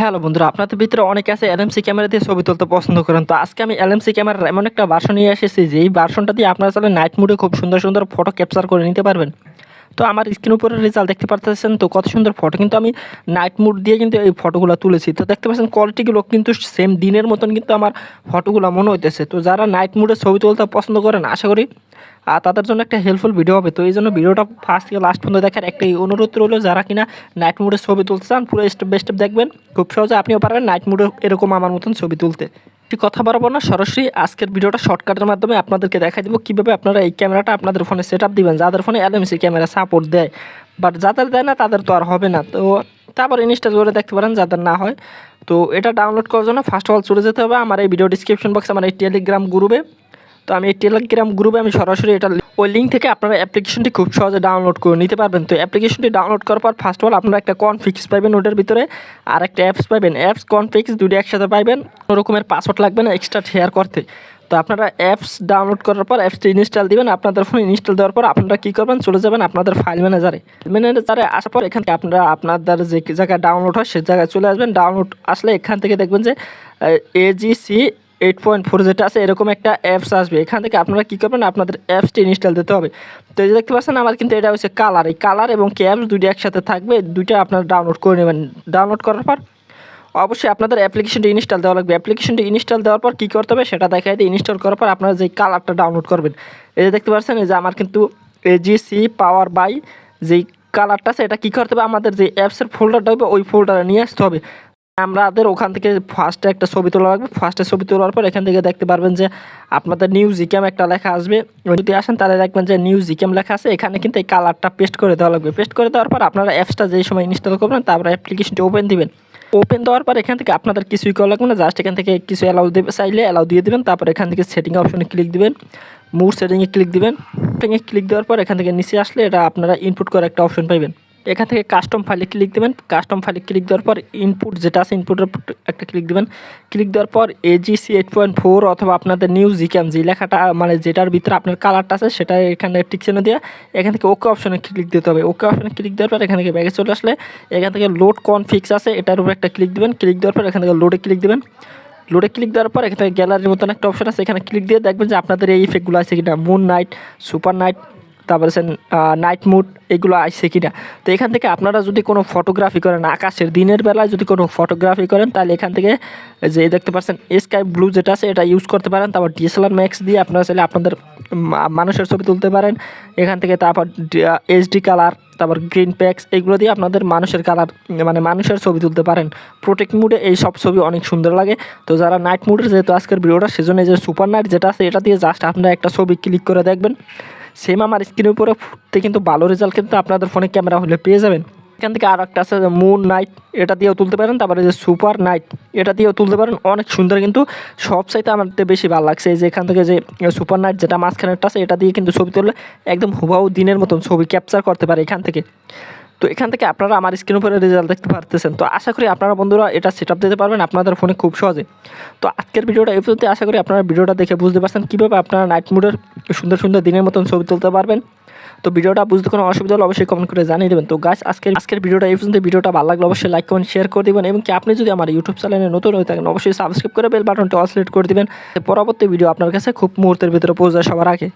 Hello বন্ধুরা, আপনাদের ভিতরে অনেকে আছে এলএমসি ক্যামেরা দিয়ে ছবি তুলতে পছন্দ করেন। তো আজকে আমি এলএমসি ক্যামেরার এমন একটা ভার্সন নিয়ে এসেছি যে এই ভার্সনটা দিয়ে আপনারা চাইলে নাইট মুডে খুব সুন্দর সুন্দর ফটো ক্যাপচার করে নিতে পারবেন। তো আমার স্ক্রিন উপরে রেজাল্ট দেখতে পারতেছেন, তো কত সুন্দর ফটো কিন্তু আমি নাইট মুড দিয়ে কিন্তু এই ফটোগুলো তুলেছি। তো দেখতে পাচ্ছেন কোয়ালিটিগুলো কিন্তু সেম দিনের মতন কিন্তু আমার ফটোগুলো মনে হইতেছে। তো যারা নাইট মুডে ছবি তুলতে পছন্দ করেন, আশা করি আর তাদের জন্য একটা হেল্পফুল ভিডিও হবে। তো এই জন্য ভিডিওটা ফার্স্ট থেকে লাস্ট পর্যন্ত দেখার একটাই অনুরোধ রইল। যারা কিনা নাইট মুডে ছবি তুলতে চান, পুরো স্টেপ বাই স্টেপ দেখবেন। খুব সহজে আপনিও পারবেন নাইট মুডে এরকম আমার মতন ছবি তুলতে। ঠিক কথা বলব না, সরাসরি আজকের ভিডিওটা শর্টকাটের মাধ্যমে আপনাদেরকে দেখা দিব কীভাবে আপনারা এই ক্যামেরাটা আপনাদের ফোনে সেট আপ দেবেন। যাদের ফোনে এলএমসি ক্যামেরা সাপোর্ট দেয়। বাট যাদের দেয় না, তাদের তো আর হবে না। তো তারপর ইনস্টল করে দেখতে পারেন, যাদের না হয়। তো এটা ডাউনলোড করার জন্য ফার্স্ট অফ অল চলে যেতে হবে। আমার এই ভিডিও ডিসক্রিপশন বক্সে আমার এই টেলিগ্রাম গ্রুপে তো আমি এই টেলিগ্রাম গ্রুপে আমি সরাসরি এটা ওই লিঙ্ক থেকে আপনারা অ্যাপ্লিকেশনটি খুব সহজে ডাউনলোড করে নিতে পারবেন। তো অ্যাপ্লিকেশনটি ডাউনলোড করার পর ফার্স্ট অল আপনারা একটা কনফিক্স পাবেন ওটার ভিতরে, আর একটা অ্যাপস পাবেন অ্যাপস কনফিক্স দুটো একসাথে পাইবেন, কোনো রকমের পাসওয়ার্ড লাগবে না এক্সট্রা শেয়ার করতে। তো আপনারা অ্যাপস ডাউনলোড করার পর অ্যাপসটি ইনস্টল দিবেন, আপনাদের ফোনে ইনস্টল দেওয়ার পর আপনারা কী করবেন, চলে যাবেন আপনাদের ফাইল ম্যানেজারে ম্যানেজারে আসার পর এখান থেকে আপনারা আপনাদের যে জায়গায় ডাউনলোড হয় সে জায়গায় চলে আসবেন। ডাউনলোড আসলে এখান থেকে দেখবেন যে এজিসি এইট পয়েন্ট ফোর যেটা আছে, এরকম একটা অ্যাপস আসবে। এখান থেকে আপনারা কী করবেন, আপনাদের অ্যাপসটি ইনস্টল দিতে হবে। তো এই দেখতে পাচ্ছেন, আমার কিন্তু এটা হচ্ছে কালার এই কালার এবং ক্যাপস দুটো একসাথে থাকবে, দুইটা আপনারা ডাউনলোড করে নেবেন। ডাউনলোড করার পর অবশ্যই আপনাদের অ্যাপ্লিকেশনটি ইনস্টল দেওয়া লাগবে। অ্যাপ্লিকেশনটি ইনস্টল দেওয়ার পর কী করতে হবে, সেটা দেখাই দিয়ে ইনস্টল করার পর আপনারা যে কালারটা ডাউনলোড করবেন, এই যে দেখতে পাচ্ছেন, এই যে আমার কিন্তু এজিসি পাওয়ার বাই যেই কালারটা আছে, এটা কী করতে হবে, আমাদের যে অ্যাপসের ফোল্ডারটা হবে ওই ফোল্ডারে নিয়ে আসতে হবে। আমাদের ওখান থেকে ফার্স্টে একটা ছবি তোলা লাগবে। ফার্স্টে ছবি তোলার পর এখান থেকে দেখতে পারবেন যে আপনাদের নিউ জিক্যাম একটা লেখা আসবে। যদি আসেন তাহলে দেখবেন যে নিউ জিক্যাম লেখা আছে। এখানে কিন্তু এই কালারটা পেস্ট করে দেওয়া লাগবে। পেস্ট করে দেওয়ার পর আপনারা অ্যাপসটা যেই সময় ইনস্টল করবেন, তারপরে অ্যাপ্লিকেশনটি ওপেন দিবেন। ওপেন দেওয়ার পর এখান থেকে আপনাদের কিছুই করা লাগবে না। জাস্ট এখান থেকে কিছু অ্যালাউ দেবে, চাইলে অ্যালাউ দিয়ে দেবেন। তারপর এখান থেকে সেটিং অপশনে ক্লিক দিবেন। মুড সেটিংয়ে ক্লিক দিবেন। সেটিংয়ে ক্লিক দেওয়ার পর এখান থেকে নিচে আসলে এটা আপনারা ইনপুট করে একটা অপশন পাইবেন। এখান থেকে কাস্টম ফাইলে ক্লিক দেবেন। কাস্টম ফাইলে ক্লিক দেওয়ার পর ইনপুট যেটা আছে ইনপুটের একটা ক্লিক দেবেন। ক্লিক দেওয়ার পর এজিসি এইট পয়েন্ট ফোর অথবা আপনাদের নিউ জিক্যাম জি লেখাটা মানে যেটার ভিতরে আপনার কালারটা আছে, সেটা এখানে টিকচেনে দিয়ে এখান থেকে ওকে অপশনে ক্লিক দিতে হবে। ওকে অপশনে ক্লিক দেওয়ার পর এখান থেকে ব্যাগে চলে আসলে এখান থেকে লোড কনফিক্স আছে, এটার উপর একটা ক্লিক দেবেন। ক্লিক দেওয়ার পর এখান থেকে লোডে ক্লিক দেবেন। লোডে ক্লিক দেওয়ার পর এখানে গ্যালারির মতন একটা অপশন আছে, এখানে ক্লিক দিয়ে দেখবেন যে আপনাদের এই ইফেক্টগুলো আছে কিনা। মুন নাইট সুপার নাইট তারপরে নাইট মুড এগুলো আসছে কিনা। তো এখান থেকে আপনারা যদি কোনো ফটোগ্রাফি করেন, আকাশের দিনের বেলায় যদি কোনো ফটোগ্রাফি করেন, তাহলে এখান থেকে যে দেখতে পাচ্ছেন স্কাই ব্লু যেটা আছে, এটা ইউজ করতে পারেন। তারপর ডিএসএলআর ম্যাক্স দিয়ে আপনারা চাইলে আপনাদের মানুষের ছবি তুলতে পারেন। এখান থেকে তারপর এইচডি কালার তারপর গ্রিন প্যাক্স এগুলো দিয়ে আপনাদের মানুষের কালার মানে মানুষের ছবি তুলতে পারেন। প্রোটেক্ট মুডে এই সব ছবি অনেক সুন্দর লাগে। তো যারা নাইট মুডের যেহেতু আজকের ভিডিওটা, সেজন্য যে সুপার নাইট যেটা আছে, এটা দিয়ে জাস্ট আপনারা একটা ছবি ক্লিক করে দেখবেন। সেম আমার স্ক্রিনের উপরে ফুটতে কিন্তু ভালো রেজাল্ট কিন্তু আপনাদের ফোনে ক্যামেরা হলে পেয়ে যাবেন। এখান থেকে আর একটা আছে মুন নাইট এটা দিয়েও তুলতে পারেন। তারপরে যে সুপার নাইট এটা দিয়েও তুলতে পারেন। অনেক সুন্দর কিন্তু সব চাইতে আমার বেশি ভালো লাগছে। এই যে এখান থেকে যে সুপার নাইট যেটা মাঝখানেরটা আছে, এটা দিয়ে কিন্তু ছবি তুললে একদম হুবাহু দিনের মতন ছবি ক্যাপচার করতে পারে এখান থেকে। তো এখান থেকে আপনারা আমার স্ক্রিন উপরে রেজাল্ট দেখতে পারতেছেন। তো আশা করি আপনারা বন্ধুরা এটা সেট দিতে পারবেন, আপনাদের ফোনে খুব সহজে। তো আজকের ভিডিওটা এই পর্যন্ত আশা করি আপনারা ভিডিওটা দেখে বুঝতে পারছেন কীভাবে আপনারা নাইট মুডের সুন্দর সুন্দর দিনের মতন ছবি তুলতে পারবেন। তো ভিডিওটা বুঝতে কোনো অসুবিধা হলে অবশ্যই কমেন্ট করে জানিয়ে দেবেন। তো গাছ আজকের আজকের ভিডিওটা এই পর্যন্ত ভিডিওটা ভালো লাগলে অবশ্যই লাইক কমেন্ট শেয়ার করে দেবেন এবং কি আপনি যদি আমার ইউটিউব চ্যানেলে নতুন হয়ে থাকেন, অবশ্যই সাবস্ক্রাইব করে বেল বাটনটা অল সিলেক্ট করে দেবেন। পরবর্তী ভিডিও আপনার কাছে খুব মুহূর্তের ভিতরে পৌঁছে যায় সবার আগে।